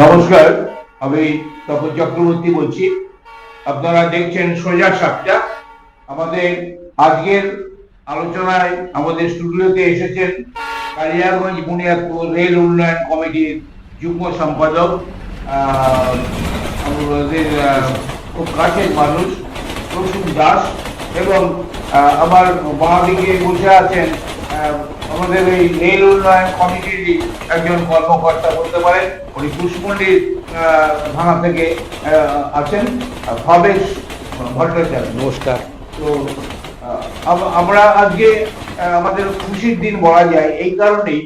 নমস্কার, আমি তপন চক্রবর্তী বলছি। আপনারা দেখছেন সোজা সাপটা। আমাদের আজকের আলোচনায় আমাদের স্টুডিওতে এসেছেন বুনিয়াদপুর রেল উন্নয়ন কমিটির যুগ্ম সম্পাদক আমাদের খুব কাছের মানুষ, প্রসূন দাস এবং আমার বাঁ দিকে বসে আছেন আমাদের এই রেল উন্নয়ন কমিটির একজন কর্মকর্তা বলতে পারেন উনি কুশমন্ডির ভাঙা থেকে আছেন ভবেশ ভট্টাচার্য। নমস্কার। তো আমরা আজকে আমাদের খুশির দিন বলা যায় এই কারণেই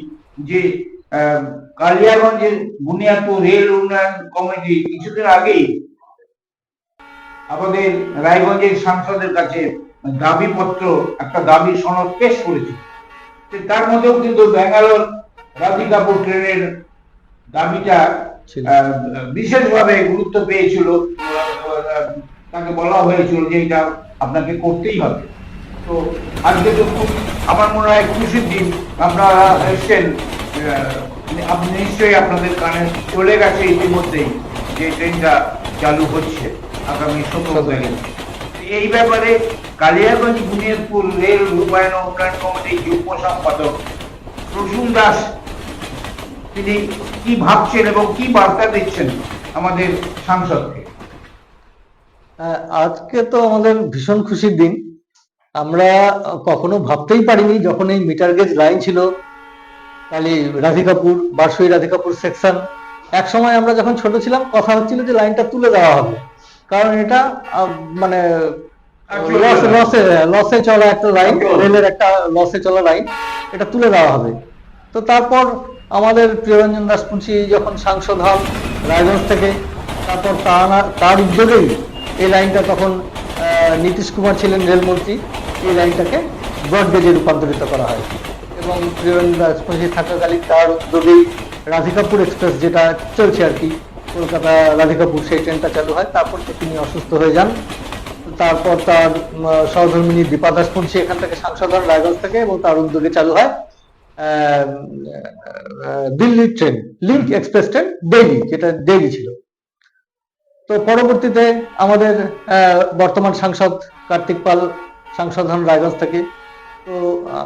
যে কালিয়াগঞ্জের বুনিয়াদপুর রেল উন্নয়ন কমিটি কিছুদিন আগেই আমাদের রায়গঞ্জের সাংসদের কাছে দাবিপত্র একটা দাবি সনদ পেশ করেছে। তার মধ্যেও কিন্তু ব্যাঙ্গালোর রাধিকাপুর ট্রেনের দাবিটা বিশেষভাবে গুরুত্ব পেয়েছিল। তাকে বলা হয়েছিল যে এটা আপনাকে করতেই হবে। তো আজকে তো খুব আমার মনে হয় খুশির দিন আপনারা এসছেন আহ, আপনি নিশ্চয়ই আপনাদের কানে চলে গেছে ইতিমধ্যেই যে ট্রেনটা চালু হচ্ছে আগামী সতেরো তারিখ। এই ব্যাপারে কালিয়াগঞ্জ বুনিয়াদপুর রেল রূপায়ণ উন্নয়ন কমিটির যুগ্ম সম্পাদক প্রসূন দাস তিনি কি ভাবছেন এবং কি বার্তা দিচ্ছেন আমাদের সাংসদকে? আহ, আজকে তো আমাদের ভীষণ খুশির দিন। আমরা কখনো ভাবতেই পারিনি যখন এই মিটার গেজ লাইন ছিল কালি রাধিকাপুর বারসই রাধিকাপুর সেকশন এক সময় আমরা যখন ছোট ছিলাম কথা হচ্ছিল যে লাইনটা তুলে দেওয়া হবে। কারণ এটা মানে লস চলা একটা লাইন রেলের একটা লসে চলা লাইন এটা তুলে দেওয়া হবে। তো তারপর আমাদের প্রিয়রঞ্জন দাসপুঞ্চি যখন সাংসদ হন রায়গঞ্জ থেকে তারপর তার- তার উদ্যোগেই এই লাইনটা তখন নীতিশ কুমার ছিলেন রেলমন্ত্রী এই লাইনটাকে ব্রডগেজে রূপান্তরিত করা হয়। এবং প্রিয়রঞ্জন দাসপুঞ্চি থাকাকালীন তার উদ্যোগেই রাধিকাপুর এক্সপ্রেস যেটা চলছে আর কি কলকাতা রাধিকাপুর সেই ট্রেনটা চালু হয়। তারপর তিনি অসুস্থ হয়ে যান। তারপর তার সহধর্মিনী দীপা দাসপুঞ্চি এখান থেকে সাংসদ হন রায়গঞ্জ থেকে এবং তার উদ্যোগে চালু হয় Delhi train, link express train, daily, যেটা ডেইলি ছিল। তো পরবর্তীতে আমাদের বর্তমান সাংসদ কার্তিক পাল সাংসদ হন রায়গঞ্জ থেকে। তো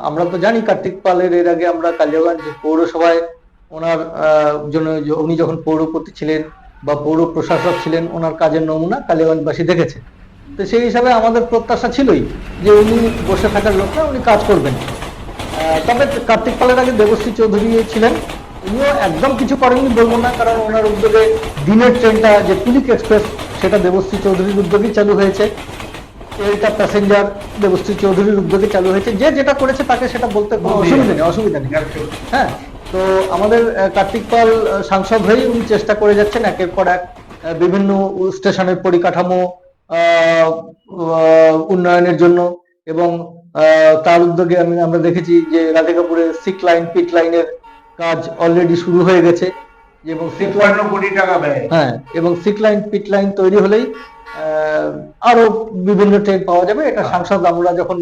আমরা তো জানি কার্তিক পালের এর আগে আমরা কালিয়াগঞ্জ পৌরসভায় ওনার জন্য উনি যখন পৌরপতি ছিলেন বা পৌর প্রশাসক ছিলেন, ওনার কাজের নমুনা কালিয়াগঞ্জবাসী দেখেছে। তো সেই হিসাবে আমাদের প্রত্যাশা ছিলই যে উনি বসে থাকার লোক না উনি কাজ করবেন। আহ, তবে কার্তিক পালের আগে দেবশ্রী চৌধুরী ছিলেন। উনিও একদম কিছু করেননি বলব না কারণ ওনার উদ্যোগে দিনের ট্রেনটা যে পুলিক এক্সপ্রেস সেটা দেবশ্রী চৌধুরীর উদ্যোগেই চালু হয়েছে। এটা প্যাসেঞ্জার দেবশ্রী চৌধুরীর উদ্যোগে চালু হয়েছে। যে যেটা করেছে তাকে সেটা বলতে কোনো অসুবিধা নেই অসুবিধা নেই। হ্যাঁ তো আমাদের কার্তিক পাল সাংসদ হয়েই উনি চেষ্টা করে যাচ্ছেন। একের পর এক আহ, বিভিন্ন স্টেশনের পরিকাঠামো উন্নয়নের জন্য এবং আহ, তার উদ্যোগে আমি আমরা দেখেছি যে রাধিকাপুরে সিক লাইন পিট লাইনের কাজ অলরেডি শুরু হয়ে গেছে এবং সিক লাইন কোটি টাকা ব্যয়। হ্যাঁ এবং সিক লাইন পিট লাইন তৈরি হলেই আহ, আরও বিভিন্ন ট্রেন পাওয়া যাবে। এটা সাংসদ আমরা যখন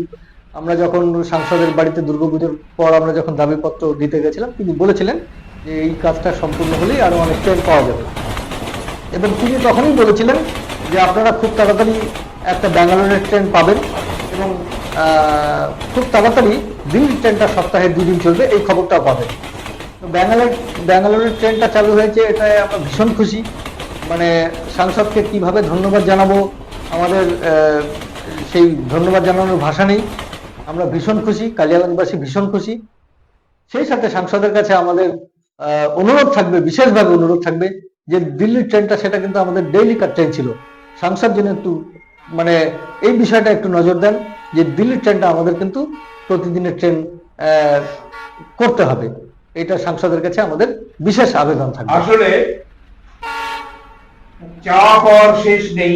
আমরা যখন সাংসদের বাড়িতে দুর্গাপুজোর পর আমরা যখন দাবিপত্র দিতে গেছিলাম তিনি বলেছিলেন যে এই কাজটা সম্পূর্ণ হলেই আরও অনেক ট্রেন পাওয়া যাবে। এবং তিনি তখনই বলেছিলেন যে আপনারা খুব তাড়াতাড়ি একটা ব্যাঙ্গালোরের ট্রেন পাবেন এবং খুব তাড়াতাড়ি দিল্লির ট্রেনটা সপ্তাহে দুদিন চলবে, এই খবরটাও পাবেন। ব্যাঙ্গালোর, ব্যাঙ্গালোরের ট্রেনটা চালু হয়েছে, এটাই আমরা ভীষণ খুশি। মানে সাংসদকে কীভাবে ধন্যবাদ জানাব, আমাদের সেই ধন্যবাদ জানানোর ভাষা নেই। আমরা ভীষণ খুশি, কালিয়াগঞ্জবাসী ভীষণ খুশি। সেই সাথে সাংসদের কাছে আমাদের অনুরোধ থাকবে, বিশেষভাবে অনুরোধ থাকবে যে দিল্লির ট্রেনটা, সেটা কিন্তু আমাদের ডেইলি ট্রেন ছিল। সাংসদ যেন একটু মানে এই বিষয়টা একটু নজর দেন যে দিল্লির ট্রেনটা আমাদের কিন্তু প্রতিদিনের ট্রেন করতে হবে। এটা সাংসদের কাছে আমাদের বিশেষ আবেদন থাকবে। আসলে চাওয়া পাওয়ার শেষ নেই।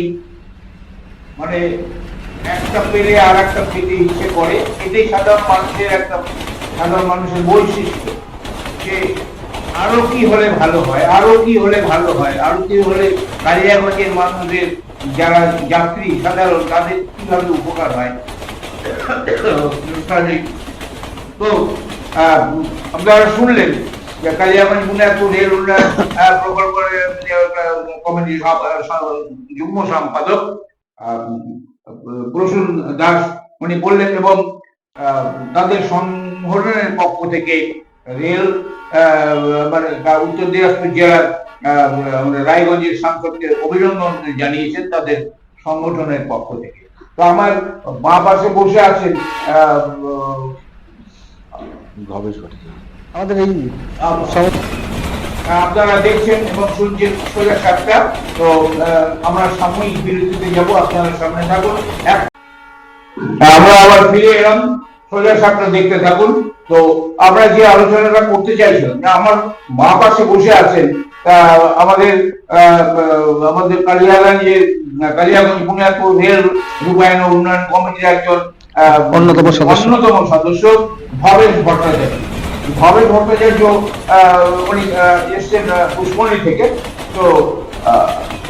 মানে একটা পেলে আর একটা পেতে ইচ্ছে করে এটাই সাধারণ মানুষের একটা, সাধারণ মানুষের বৈশিষ্ট্য যে আরও কি হলে ভালো হয়, আরও কি হলে ভালো হয়, আরও কি হলে কালিয়াগঞ্জের মানুষদের যারা যাত্রী, সাধারণ, তাদের কীভাবে উপকার হয়? তো আপনারা শুনলেন যুগ্ম সম্পাদক দাস, উনি বললেন এবং তাদের পক্ষ থেকে রেল মানে উত্তর দিনাজপুর জেলার রায়গঞ্জের সাংসদকে অভিনন্দন জানিয়েছেন তাদের সংগঠনের পক্ষ থেকে। তো আমার মা পাশে বসে আছেন আহ, আমাদের এই আপনারা দেখছেন এবং শুনছেন সোজা সাতটা। তো আমরা সাময়িক বিরতিতে যাব আপনারা সামনে থাকুন। আমরা আবার ফিরে এলাম সোজা সাতটা দেখতে থাকুন। তো আমরা যে আলোচনাটা করতে চাইছিলাম যে আমার মা পাশে বসে আছেন আমাদের আমাদের কালিয়াগঞ্জের কালিয়াগঞ্জ বুনিয়াদপুর রেল রূপায়ণ ও উন্নয়ন কমিটির একজন অন্যতম সদস্য। অন্যতম সদস্য ভবেশ ভট্টাচার্য। ভবেশ ভট্টাচার্য উনি এসছেন আহ, পুষ্পনী থেকে। তো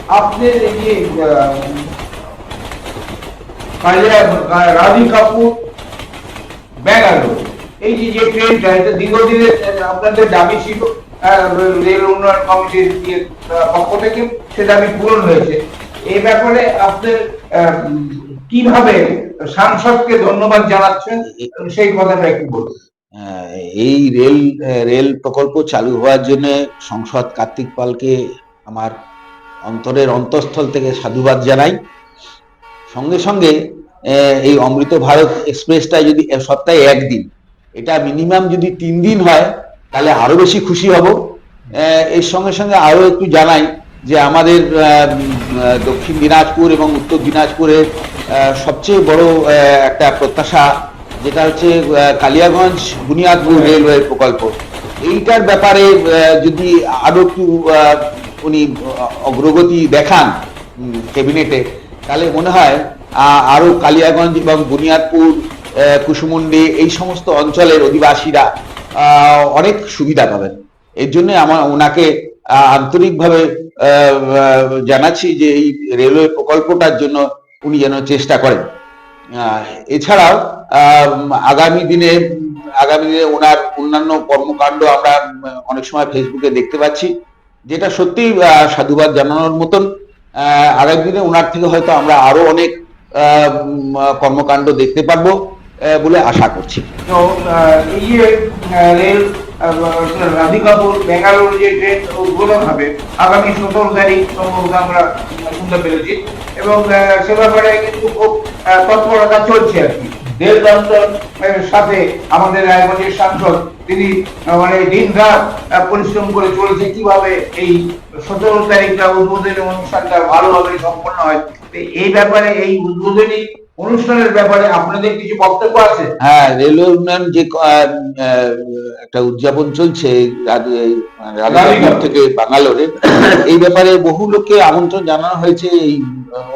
আপনার এই যে কালিয়া- রাধি কাপুর ব্যাঙ্গালোর। এই যে যে ট্রেনটা এটা দীর্ঘদিনের আপনাদের দাবি ছিল। রেল উন্নয়ন কমিটির ইয়ে, পক্ষ থেকে সে দাবি পূরণ হয়েছে। এই ব্যাপারে আপনার কীভাবে সাংসদকে ধন্যবাদ জানাচ্ছেন সেই কথাটা একটু বলুন। এই রেল রেল প্রকল্প চালু হওয়ার জন্য সংসদ কার্তিক পালকে আমার অন্তরের অন্তঃস্থল থেকে সাধুবাদ জানাই। সঙ্গে সঙ্গে এই অমৃত ভারত এক্সপ্রেসটা যদি সপ্তাহে একদিন এটা মিনিমাম যদি তিন দিন হয় তাহলে আরও বেশি খুশি হব। এর সঙ্গে সঙ্গে আরও একটু জানাই যে আমাদের দক্ষিণ দিনাজপুর এবং উত্তর দিনাজপুরের সবচেয়ে বড় একটা প্রত্যাশা যেটা হচ্ছে কালিয়াগঞ্জ বুনিয়াদপুর রেলওয়ে প্রকল্প। এইটার ব্যাপারে যদি আরও একটু উনি অগ্রগতি দেখান ক্যাবিনেটে তাহলে মনে হয় আহ, আরও কালিয়াগঞ্জ এবং বুনিয়াদপুর কুসুমুন্ডি এই সমস্ত অঞ্চলের অধিবাসীরা অনেক সুবিধা পাবেন। এর জন্য আমার ওনাকে আন্তরিকভাবে জানাচ্ছি যে এই রেলওয়ে প্রকল্পটার জন্য উনি যেন চেষ্টা করেন। এছাড়াও আগামী দিনে আগামী দিনে ওনার অন্যান্য কর্মকাণ্ড আমরা অনেক সময় ফেসবুকে দেখতে পাচ্ছি, যেটা সত্যি সাধুবাদ জানানোর মতন। আগামী দিনে ওনার থেকে হয়তো আমরা আরও অনেক কর্মকাণ্ড দেখতে পারব। বলে আশা করছি। রেল রাধিকাপুর যে উদ্বোধন হবে শুনতে পেরেছি। এবং রেল সাথে আমাদের মানে পরিশ্রম করে চলেছে কীভাবে এই সতেরো তারিখটা উদ্বোধনী অনুষ্ঠানটা ভালোভাবে সম্পন্ন হয়। এই ব্যাপারে এই উদ্বোধনী অনুষ্ঠানের ব্যাপারে আপনাদের কিছু বক্তব্য আছে? হ্যাঁ রেলওয়ে উন্নয়ন যে একটা উদযাপন চলছে রাধানগর থেকে বাঙ্গালোরে এই ব্যাপারে বহু লোককে আমন্ত্রণ জানানো হয়েছে এই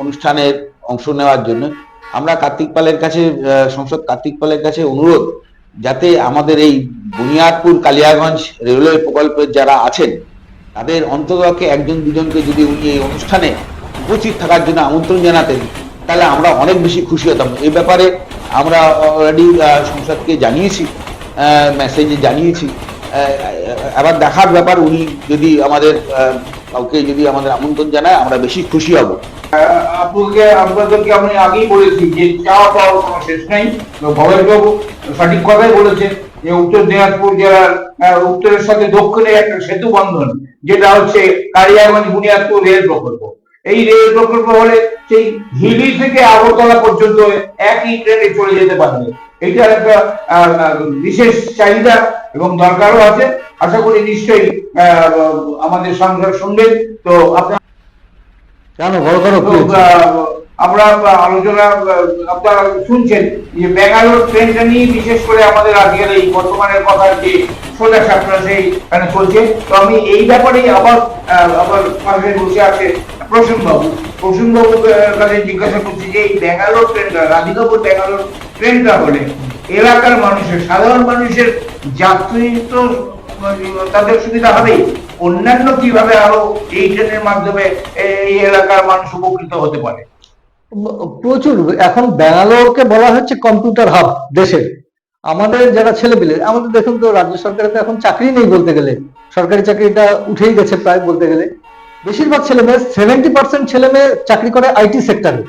অনুষ্ঠানের অংশ নেওয়ার জন্য। আমরা কার্তিক পালের কাছে সংসদ কার্তিক পালের কাছে অনুরোধ যাতে আমাদের এই বুনিয়াদপুর কালিয়াগঞ্জ রেলওয়ে প্রকল্পের যারা আছেন তাদের অন্ততপক্ষে একজন দুজনকে যদি উনি এই অনুষ্ঠানে উপস্থিত থাকার জন্য আমন্ত্রণ জানাতেন তাহলে আমরা অনেক বেশি খুশি হতাম। এই ব্যাপারে আমরা অলরেডি সংসদকে জানিয়েছি মেসেজে জানিয়েছি। আবার দেখার ব্যাপার, উনি যদি আমাদের কাউকে যদি আমাদের আমন্ত্রণ জানায়, আমরা বেশি খুশি হব। আপনাকে আপনাদেরকে আমি আগেই বলেছি যে চাওয়া পাওয়ার কোনো শেষ নাই। ভবেশ বাবু সঠিক কথাই বলেছেন যে উত্তর দিনাজপুর জেলার উত্তরের সাথে দক্ষিণে একটা সেতু বন্ধন, যেটা হচ্ছে কালিয়াগঞ্জ বুনিয়াদপুর রেল প্রকল্প। এই রেল প্রকল্প হলে সেই হিলি থেকে আগরতলা পর্যন্ত একই ট্রেনে চলে যেতে পারবে। এটা একটা বিশেষ চাহিদা এবং দরকারও আছে। আশা করি নিশ্চয়ই আহ, আমাদের সংসার শুনবেন তো আপনার কেন বড় করো আমরা আলোচনা, আপনারা শুনছেন যে ব্যাঙ্গালোর ট্রেনটা নিয়ে বিশেষ করে আমাদের আজকের এই বর্তমানের কথা যে সোজা সাপটা সেই মানে চলছে। তো আমি এই ব্যাপারেই আবার আবার পাশে বসে আছে প্রসূন বাবু প্রসূন বাবুর কাছে জিজ্ঞাসা করছি যে এই ব্যাঙ্গালোর ট্রেনটা রাধিকাপুর ব্যাঙ্গালোর ট্রেনটা হলে এলাকার মানুষের, সাধারণ মানুষের যাত্রী তো তাদের সুবিধা হবে অন্যান্য কীভাবে আরও এই ট্রেনের মাধ্যমে এই এলাকার মানুষ উপকৃত হতে পারে? প্রচুর। এখন ব্যাঙ্গালোরকে বলা হচ্ছে কম্পিউটার হাব দেশের। আমাদের যারা ছেলেপিলে, আমাদের দেখুন তো, রাজ্য সরকারে তো এখন চাকরি নেই বলতে গেলে। সরকারি চাকরিটা উঠেই গেছে প্রায় বলতে গেলে। বেশিরভাগ ছেলে মেয়ে সেভেন্টি পার্সেন্ট ছেলে মেয়ে চাকরি করে আইটি সেক্টরে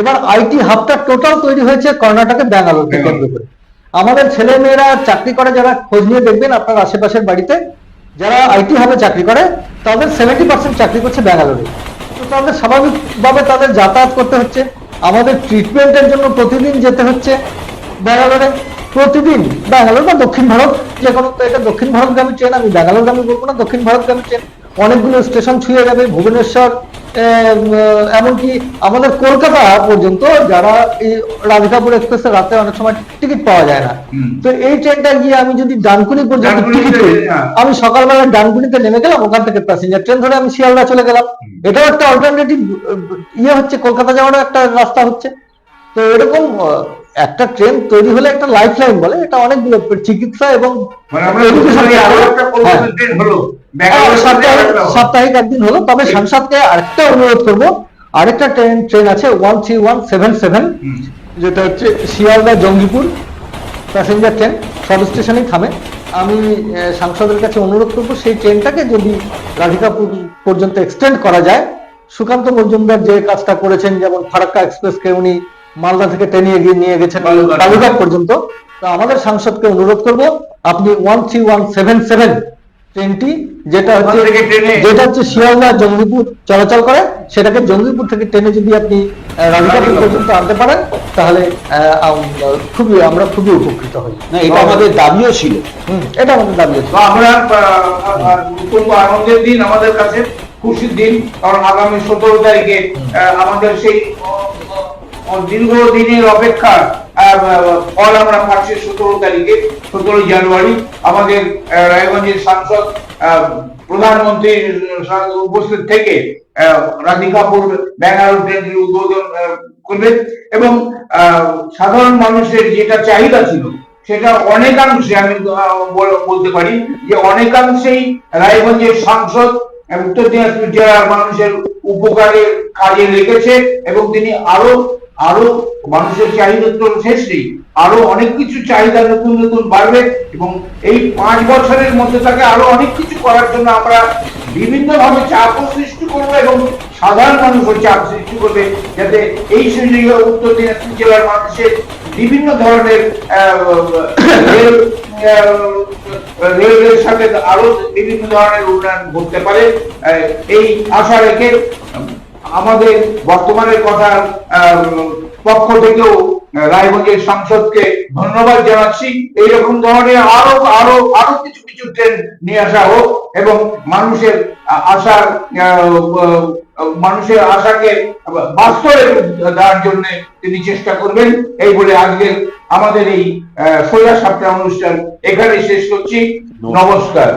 এবার আইটি হাবটা টোটাল তৈরি হয়েছে কর্ণাটকে ব্যাঙ্গালোরকে কেন্দ্র করে। আমাদের ছেলে মেয়েরা চাকরি করে যারা, খোঁজ নিয়ে দেখবেন আপনার আশেপাশের বাড়িতে। যারা আইটি হাবে চাকরি করে, তাদের সেভেন্টি পার্সেন্ট চাকরি করছে ব্যাঙ্গালোরে। তাদের স্বাভাবিকভাবে তাদের যাতায়াত করতে হচ্ছে। আমাদের ট্রিটমেন্টের জন্য প্রতিদিন যেতে হচ্ছে ব্যাঙ্গালোরে। প্রতিদিন ব্যাঙ্গালোর বা দক্ষিণ ভারত যে কোনো এটা দক্ষিণ ভারতগামী ট্রেন আমি ব্যাঙ্গালোরগামী বলব না, দক্ষিণ ভারতগামী ট্রেন অনেকগুলো স্টেশন ছুঁয়ে যাবে ভুবনেশ্বর এমনকি আমাদের কলকাতা পর্যন্ত যারা এই রাধিকাপুর এক্সপ্রেসে রাতে অনেক সময় টিকিট পাওয়া যায় না। তো এই ট্রেনটা গিয়ে আমি যদি ডানকুনি পর্যন্ত টিকিট হ্যাঁ। আমি সকালবেলা ডানকুনিতে নেমে গেলাম ওখান থেকে প্যাসেঞ্জার ট্রেন ধরে আমি শিয়ালদা চলে গেলাম। এটাও একটা অল্টারনেটিভ ইয়ে হচ্ছে কলকাতা যাওয়ারও একটা রাস্তা হচ্ছে। তো এরকম একটা ট্রেন তৈরি হলে একটা লাইফ লাইন বলে এটা অনেকগুলো চিকিৎসা এবং মানে হ্যাঁ। হ্যাঁ। সাপ্তাহিক একদিন হলো তবে সাংসদকে আরেকটা অনুরোধ করব। আরেকটা ট্রেন ট্রেন আছে one three one seven seven যেটা হচ্ছে শিয়ালদা জঙ্গিপুর। প্যাসেঞ্জার ট্রেন সব স্টেশনেই থামে। আমি সাংসদের কাছে অনুরোধ করব সেই ট্রেনটাকে যদি রাধিকাপুর পর্যন্ত এক্সটেন্ড করা যায়। সুকান্ত মজুমদার যে কাজটা করেছেন যেমন ফারাক্কা এক্সপ্রেসকে উনি মালদা থেকে টেনে এগিয়ে নিয়ে গেছেন বালুরঘাট। বালুরঘাট পর্যন্ত। তো আমাদের সাংসদকে অনুরোধ করব আপনি one three one seven seven ট্রেনটি যেটা হচ্ছে যেটা হচ্ছে শিয়ালদা জঙ্গিপুর চলাচল করে সেটাকে জঙ্গিপুর থেকে ট্রেনে যদি আপনি রাধিকাপুর। পর্যন্ত আনতে পারেন তাহলে খুবই আমরা খুবই উপকৃত হই। না এটা আমাদের দাবিও ছিল। এটা আমাদের দাবি আছে তো আমরা অত্যন্ত আনন্দের দিন আমাদের কাছে খুশির দিন কারণ আগামী সতেরো তারিখে আহ, আমাদের সেই আহ, আহ, দীর্ঘ দিনের অপেক্ষা ফল আমরা পাচ্ছি সতেরো তারিখে জানুয়ারি আমাদের রায়গঞ্জের সাংসদ উপস্থিত থেকে রাধিকাপুর ব্যাঙ্গালোর ট্রেনটির উদ্বোধন করবেন এবং সাধারণ মানুষের যেটা চাহিদা ছিল সেটা অনেকাংশে আমি বলতে পারি যে অনেকাংশেই রায়গঞ্জের সাংসদ উত্তর দিনাজপুর জেলার মানুষের উপকারে কাজে লেগেছে এবং তিনি আরও আরও মানুষের চাহিদা তো শেষ নেই। আরও অনেক কিছু চাহিদা নতুন নতুন বাড়বে এবং এই পাঁচ বছরের মধ্যে তাকে আরও অনেক কিছু করার জন্য আমরা বিভিন্ন ভাবে চাপও সৃষ্টি করব এবং সাধারণ মানুষও চাপ সৃষ্টি করবে যাতে এই সুযোগে উত্তর দিনাজপুর জেলার মানুষের বিভিন্ন ধরনের আহ, রেল আহ, রেলের সাথে আরও বিভিন্ন ধরনের উন্নয়ন ঘটতে পারে। এই আশা রেখে আমাদের বর্তমানের কথা পক্ষ থেকেও রায়গঞ্জের সাংসদকে ধন্যবাদ জানাচ্ছি। এইরকম ধরনের আরও আরও আরও কিছু কিছু ট্রেন নিয়ে আসা হোক এবং মানুষের আশার মানুষের আশাকে বাস্তবে দেওয়ার জন্য তিনি চেষ্টা করবেন। এই বলে আজকে আমাদের এই সোজা সাপটা অনুষ্ঠান এখানে শেষ করছি। নমস্কার।